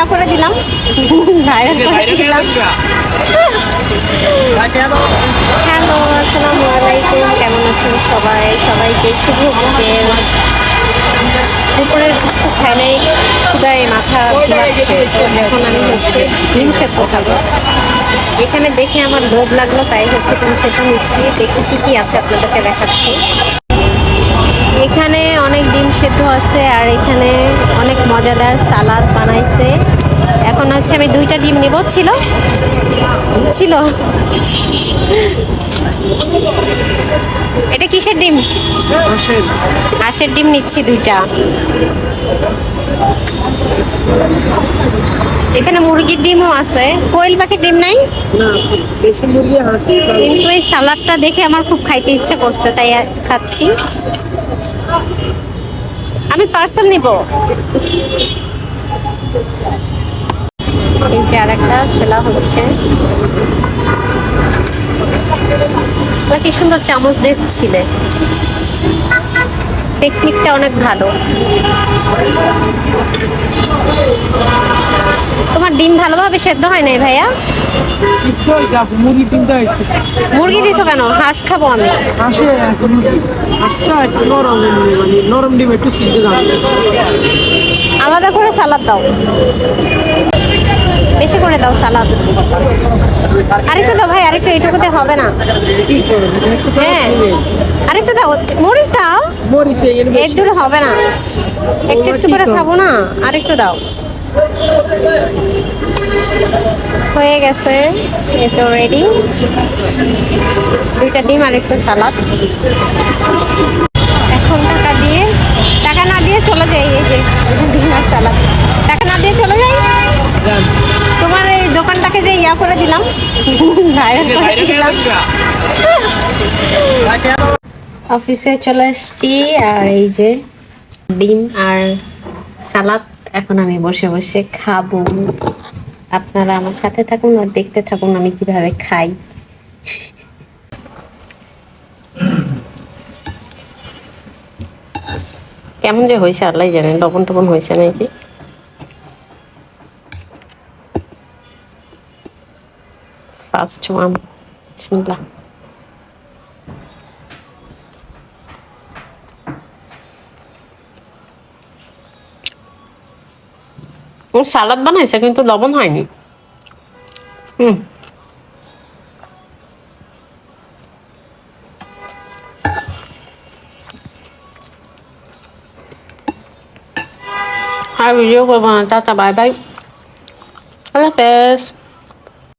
ইয়া করে দিলাম। দিলাম। হ্যালো আসসালামু আলাইকুম। কেমন আছেন সবাই? সবাইকে শুভ বিকেল। দুপুরে কিছু খাই নাই ক্ষুদায় মাথা এখন আমি হচ্ছে ডিম সেদ্ধ খাব এখানে দেখে আমার লোভ লাগল তাই হচ্ছে ডিম সেদ্ধ নিচ্ছি দেখি কি কি আছে আপনাদেরকে দেখাচ্ছি। এখানে অনেক ডিম সেদ্ধ আছে আর এখানে অনেক মজাদার সালাদ বানাইছে। এখন হচ্ছে আমি দুইটা ডিম নিব ছিল? ছিল। এটা কিসের ডিম? হাঁসের। ডিম নিচ্ছি দুইটা। এখানে মুরগির ডিমও আছে। কোয়েল পাখির ডিম নাই? কিন্তু এই সালাদটা দেখে আমার খুব খাইতে ইচ্ছে করছে তাই খাচ্ছি। আমি পার্সেল নিব। এই যে আর একটা সেলা হচ্ছে। কি সুন্দর চামচ দিচ্ছিলে? টেকনিকটা অনেক ভালো। তোমার ডিম ভালোভাবে সেদ্ধ হয় নাই ভাইয়া? মুরগি তিনটা হয়েছে। মুরগি দিছো কেন? হাঁস খাব আমি। হাসে একটু মুরগি হাঁসটা একটু নরম মানে নরম ডিম একটু সিদ্ধ দাম। আলাদা করে সালাদ দাও। বেশি করে দাও সালাদ। আরেকটু দাও ভাই আরেকটু এইটুকুতে হবে না। হ্যাঁ। আরেকটু দাও। মরিচ দাও। মরিচে এর দূরে হবে না। একটু একটু করে খাব না। আরেকটু দাও। হয়ে গেছে এই তো রেডি দুইটা ডিম আর একটু সালাদ। এখন টাকা দিয়ে টাকা না দিয়ে চলে যাই এই যে ডিম আর সালাদ। টাকা না দিয়ে চলে যাই? তোমার এই দোকানটাকে যে ইয়া করে দিলাম। অফিসে চলে এসেছি আর এই যে ডিম আর সালাদ। এখন আমি বসে বসে খাব। আপনারা আমার সাথে থাকুন আর দেখতে থাকুন আমি কীভাবে খাই। কেমন যে হয়েছে আল্লাহ জানেন লবণ টবণ হয়েছে নাকি? ফার্স্ট ওয়ান বিসমিল্লাহ সালাদ বানাইছে, কিন্তু লবণ হয়নি। হুম। আর ভিডিও করব না, টাটা বাই বাই আল্লাহ হাফেজ